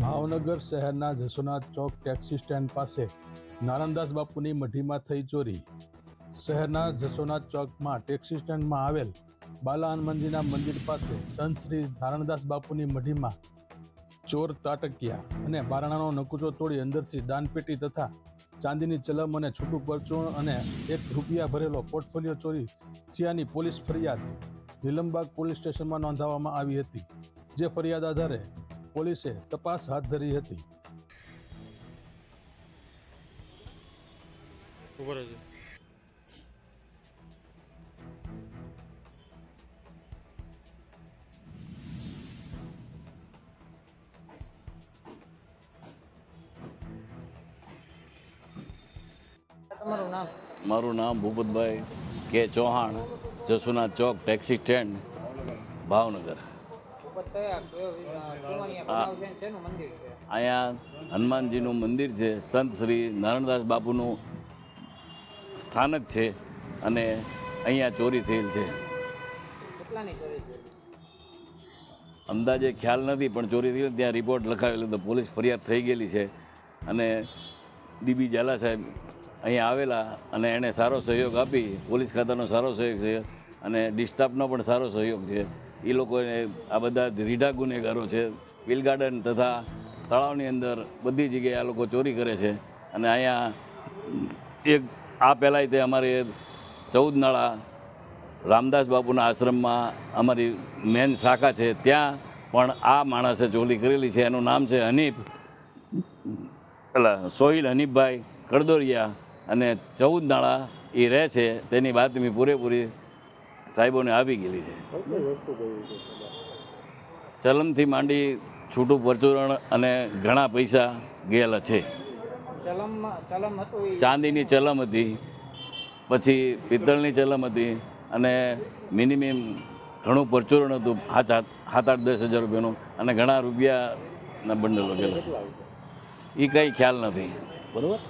ભાવનગર શહેરના જસોનાથ ચોક taxi stand પાસે નારાયણદાસ બાપુની મઢીમાં થઈ ચોરી. શહેરના જસોનાથ ચોકમાં ટેક્સી સ્ટેન્ડમાં આવેલ બાલા હનુમાનજીના મંદિર પાસે સંત શ્રી નારાયણદાસ બાપુની મઢીમાં ચોર તાટક્યા અને બારણાનો નકુચો તોડી અંદરથી દાનપેટી તથા ચાંદીની ચલમ અને છૂટું પરચૂણ અને એક રૂપિયા ભરેલો પોર્ટફોલિયો ચોરી થયાની પોલીસ ફરિયાદ નીલમબાગ પોલીસ સ્ટેશનમાં નોંધાવવામાં આવી હતી, જે ફરિયાદ આધારે પોલીસે તપાસ હાથ ધરી હતી. તમારું નામ? મારું નામ Bhupatbhai K Chauhan Jasunath Chowk taxi stand Bhavnagar. અહીંયા હનુમાનજીનું મંદિર છે. સંત શ્રી નારાયણદાસ બાપુનું સ્થાનક છે અને અહીંયા ચોરી થયેલ છે. અંદાજે ખ્યાલ નથી પણ ચોરી થયેલી ત્યાં રિપોર્ટ લખાવેલો તો પોલીસ ફરિયાદ થઈ ગયેલી છે અને ડીબી ઝાલા સાહેબ અહીંયા આવેલા અને એણે સારો સહયોગ આપી. પોલીસ ખાતાનો સારો સહયોગ છે અને ડિસ્ટાફનો પણ સારો સહયોગ છે. એ લોકોને આ બધા રીઢા ગુનેગારો છે. વિલ ગાર્ડન તથા તળાવની અંદર બધી જગ્યાએ આ લોકો ચોરી કરે છે. અને અહીંયા એક આ પહેલાંય તે અમારે ચૌદ નાળા રામદાસ બાપુના આશ્રમમાં અમારી મેન શાખા છે. ત્યાં પણ આ માણસે ચોરી કરેલી છે. એનું નામ છે હનીફ પેલા સોહિલ હનીફભાઈ કડદોરિયા અને ચૌદ નાળા એ રહે છે. તેની બાતમી પૂરેપૂરી સાહેબોને આવી ગયેલી છે. ચલમથી માંડી છૂટું પરચુરણ અને ઘણા પૈસા ગયેલા છે. ચાંદીની ચલમ હતી, પછી પિત્તળની ચલમ હતી અને મિનિમમ ઘણું પરચુરણ હતું, હાથ હાથ સાત આઠ દસ હજાર રૂપિયાનું અને ઘણા રૂપિયાના બંડલો ગયેલા એ કંઈ ખ્યાલ નથી. બરાબર?